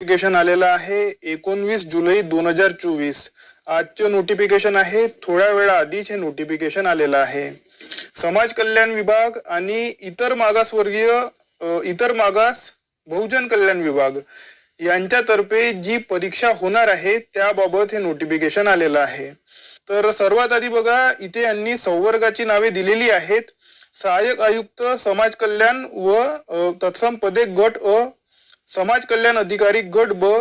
Notification आलेलं आहे. एकोणवीस जुलै दोन हजार चोवीस. आजचं नोटिफिकेशन आहे. थोड्या वेळा आधीच हे नोटिफिकेशन आलेलं आहे. समाज कल्याण विभाग आणि इतर मागासवर्गीय इतर मागास बहुजन कल्याण विभाग यांच्यातर्फे जी परीक्षा होणार आहे त्याबाबत हे नोटिफिकेशन आलेलं आहे. तर सर्वात आधी बघा इथे यांनी संवर्गाची नावे दिलेली आहेत. सहाय्यक आयुक्त समाज कल्याण व तत्सम पदे गट अ समाज कल्याण अधिकारी गट ब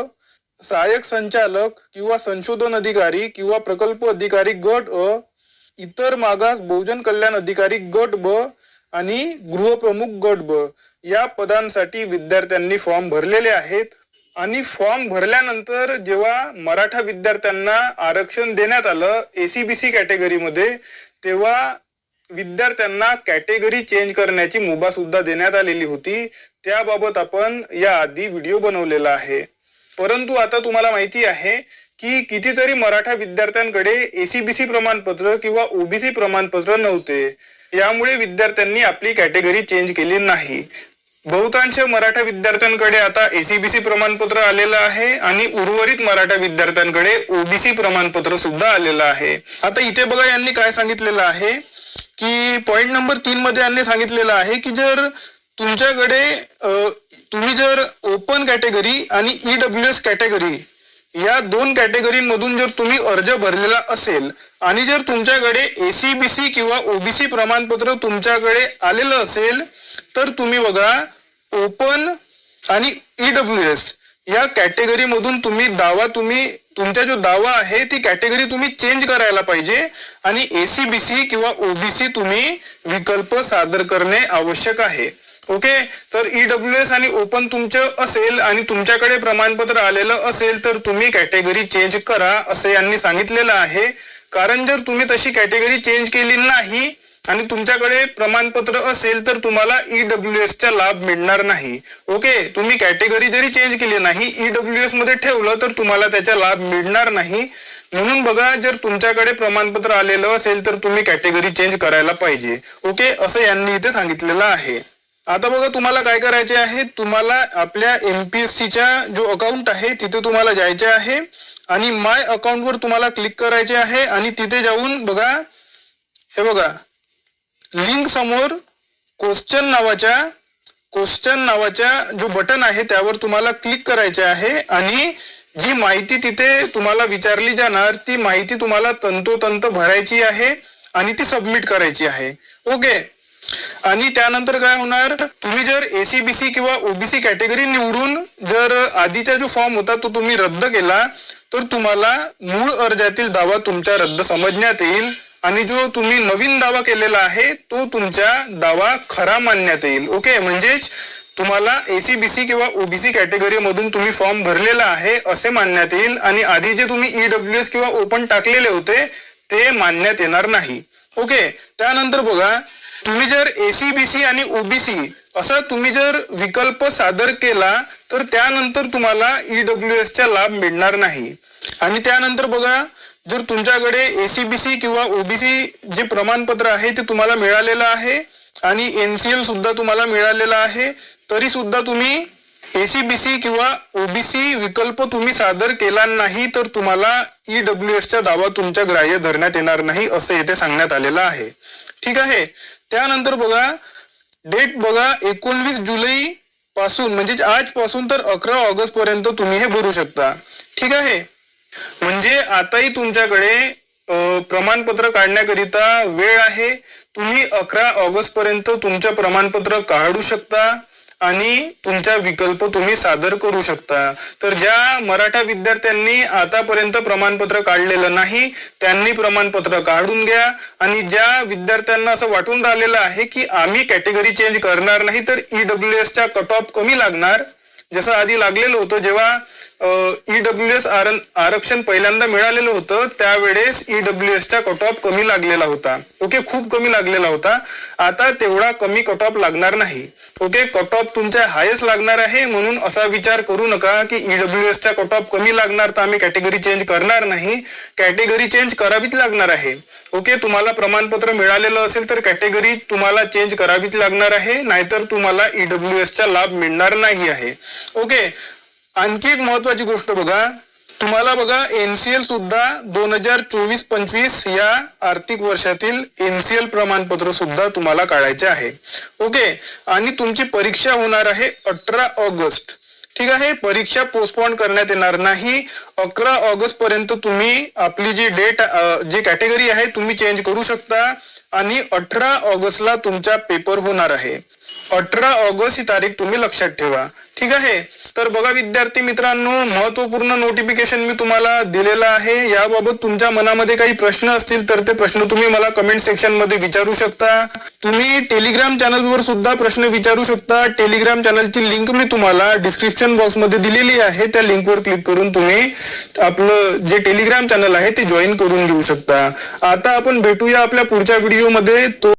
सहाय्यक संचालक किंवा संशोधन अधिकारी किंवा प्रकल्प अधिकारी गट अ इतर मागास बहुजन कल्याण अधिकारी गट ब आणि गृहप्रमुख गट ब या पदांसाठी विद्यार्थ्यांनी फॉर्म भरलेले आहेत. आणि फॉर्म भरल्यानंतर जेव्हा मराठा विद्यार्थ्यांना आरक्षण देण्यात आलं एसीबीसी कॅटेगरीमध्ये तेव्हा विद्यार्थ्यांना कॅटेगरी चेंज करण्याची मुभा सुद्धा देण्यात आलेली होती. त्याबाबत आपण याआधी व्हिडिओ बनवलेला आहे. परंतु आता तुम्हाला माहिती आहे की कितीतरी मराठा विद्यार्थ्यांकडे एसीबीसी प्रमाणपत्र किंवा ओबीसी प्रमाणपत्र नव्हते. यामुळे विद्यार्थ्यांनी आपली कॅटेगरी चेंज केली नाही. बहुतांश मराठा विद्यार्थ्यांकडे आता एसीबीसी प्रमाणपत्र आलेलं आहे आणि उर्वरित मराठा विद्यार्थ्यांकडे ओबीसी प्रमाणपत्र सुद्धा आलेलं आहे. आता इथे बघा यांनी काय सांगितलेलं आहे. की पॉइंट नंबर तीन मध्ये यांनी सांगितलेलं आहे की जर तुमच्याकडे तुम्ही जर ओपन कॅटेगरी आणि ईडब्ल्यू एस कॅटेगरी या दोन कॅटेगरीमधून जर तुम्ही अर्ज भरलेला असेल आणि जर तुमच्याकडे एसीबीसी किंवा ओबीसी प्रमाणपत्र तुमच्याकडे आलेलं असेल तर तुम्ही बघा ओपन आणि ईडब्ल्यू एस या कॅटेगरीमधून तुम्ही दावा तुम्ही तुमचा जो दावा आहे ती कॅटेगरी तुम्ही चेंज करायला पाहिजे आणि एसीबीसी किंवा ओबीसी तुम्ही विकल्प सादर करणे आवश्यक आहे. ओके तर ईडब्ल्यू एस आणि ओपन तुमचं असेल आणि तुमच्याकडे प्रमाणपत्र आलेलं असेल तर तुम्ही कॅटेगरी चेंज करा असं यांनी सांगितलेलं आहे. कारण जर तुम्ही तशी कॅटेगरी चेंज केली नाही आणि तुमच्याकडे प्रमाणपत्र असेल तर तुम्हाला ईडब्ल्यू एस चा लाभ मिळणार नाही. ओके तुम्ही कॅटेगरी जरी चेंज केली नाही ईडब्ल्यू एसमध्ये ठेवलं तर तुम्हाला त्याचा लाभ मिळणार नाही. म्हणून बघा जर तुमच्याकडे प्रमाणपत्र आलेलं असेल तर तुम्ही कॅटेगरी चेंज करायला पाहिजे. ओके असं यांनी इथे सांगितलेलं आहे. आता बघा तुम्हाला काय करायचे आहे? तुम्हाला आपल्या एमपीएससीच्या जो अकाउंट आहे तिथे तुम्हाला जायचे आहे. आणि माय अकाउंटवर तुम्हाला क्लिक करायचे आहे. आणि तिथे जाऊन बघा हे बघा लिंक समोर क्वेश्चन नावाच्या क्वेश्चन नावाच्या जो बटन आहे त्यावर तुम्हाला क्लिक करायचे आहे आणि जी माहिती तिथे तुम्हाला विचारली जाणार ती माहिती तुम्हाला तंतोतंत भरायची आहे आणि ती सबमिट करायची आहे. ओके आणि त्यानंतर काय होणार तुम्ही जर एसीबीसी किंवा ओबीसी कॅटेगरी निवडून जर आधीचा जो फॉर्म होता तो तुम्ही रद्द केला तर तुम्हाला मूळ अर्जातील दावा तुमचा रद्द समजण्यात येईल. आणि जो तुम्ही नवीन दावा केलेला आहे तो तुमचा दावा खरा मानण्यात येईल. ओके म्हणजेच तुम्हाला एसीबीसी किंवा ओबीसी कॅटेगरी मधून तुम्ही फॉर्म भरलेला आहे असे मानण्यात येईल. आणि आधी जे तुम्ही ईडब्ल्यू एस किंवा ओपन टाकलेले होते ते मानण्यात येणार नाही. ओके त्यानंतर बघा तुम्ही जर एसीबीसी आणि ओबीसी असा तुम्ही जर विकल्प सादर केला तर त्यानंतर तुम्हाला ईडब्ल्यू एसचा लाभ मिळणार नाही. आणि त्यानंतर बघा जर तुमच्याकडे एसीबीसी किंवा ओबीसी जे प्रमाणपत्र आहे ते तुम्हाला मिळालेलं आहे आणि एन सी एल सुद्धा तुम्हाला मिळालेला आहे तरी सुद्धा तुम्ही एसीबीसी किंवा ओबीसी विकल्प तुम्ही सादर केला नाही तर तुम्हाला ई डब्ल्यू एसचा दावा तुमच्या ग्राह्य धरण्यात येणार नाही असं येथे सांगण्यात आलेलं आहे. ठीक आहे? त्यानंतर बघा डेट बघा एकोणवीस जुलै पासून म्हणजे आजपासून तर अकरा ऑगस्ट पर्यंत तुम्ही हे भरू शकता. ठीक आहे? म्हणजे आताही तुमच्याकडे प्रमाणपत्र काढण्याकरिता वेळ आहे. तुम्ही अकरा ऑगस्ट पर्यंत तुमचं प्रमाणपत्र काढू शकता आणि तुमचा विकल्प तुम्ही सादर करू शकता. तर ज्या मराठा विद्यार्थ्यांनी आतापर्यंत प्रमाणपत्र काढलेलं नाही त्यांनी प्रमाणपत्र काढून घ्या. आणि ज्या विद्यार्थ्यांना असं वाटून राहिलेलं आहे की आम्ही कॅटेगरी चेंज करणार नाही तर ईडब्ल्यू एसचा कट ऑफ कमी लागणार. जसं आधी लागलेलं होतं जेव्हा ईडब्ल्यू एस आरक्षण पहिल्यांदा मिळालेलं होतं त्यावेळेस ईडब्ल्यू एसचा कट ऑफ कमी लागलेला होता. ओके खूप कमी लागलेला होता. आता तेवढा कमी कट ऑफ लागणार नाही. ओके कट ऑफ तुमच्या हायस्ट लागणार आहे म्हणून असा विचार करू नका की ईडब्ल्यू एसचा कट ऑफ कमी लागणार तर आम्ही कॅटेगरी चेंज करणार नाही. कॅटेगरी चेंज करावीच लागणार आहे. ओके तुम्हाला प्रमाणपत्र मिळालेलं असेल तर कॅटेगरी तुम्हाला चेंज करावीच लागणार आहे नाहीतर तुम्हाला ईडब्ल्यू एसचा लाभ मिळणार नाही आहे. ओके आणखी एक महत्वाची गोष्ट बघा. तुम्हाला बघा एनसीएल सुद्धा दोन हजार चोवीस पंचवीस या आर्थिक वर्षातील एनसीएल प्रमाणपत्र सुद्धा तुम्हाला काढायचे आहे. ओके? आणि तुमची परीक्षा होणार आहे अठरा ऑगस्ट. ठीक आहे? परीक्षा पोस्टपोन करण्यात येणार नाही. अकरा ऑगस्ट पर्यंत तुम्ही आपली जी डेट जी कॅटेगरी आहे तुम्ही चेंज करू शकता. आणि अठरा ऑगस्टला तुमचा पेपर होणार आहे. अठरा ऑगस्ट ही तारीख तुम्ही लक्षात ठेवा. ठीक आहे? तर बघा विद्यार्थी मित्रांनो महत्त्वपूर्ण नोटिफिकेशन मी तुम्हाला दिलेलं आहे. याबाबत तुमच्या मनामध्ये काही प्रश्न असतील तर ते प्रश्न तुम्ही मला कमेंट सेक्शनमध्ये विचारू शकता. तुम्ही टेलिग्राम चॅनलवर सुद्धा प्रश्न विचारू शकता. टेलिग्राम चॅनलची लिंक मी तुम्हाला डिस्क्रिप्शन बॉक्समध्ये दिलेली आहे. त्या लिंकवर क्लिक करून तुम्ही आपलं जे टेलिग्राम चॅनल आहे ते जॉईन करून घेऊ शकता. आता आपण भेटूया आपल्या पुढच्या व्हिडिओमध्ये तो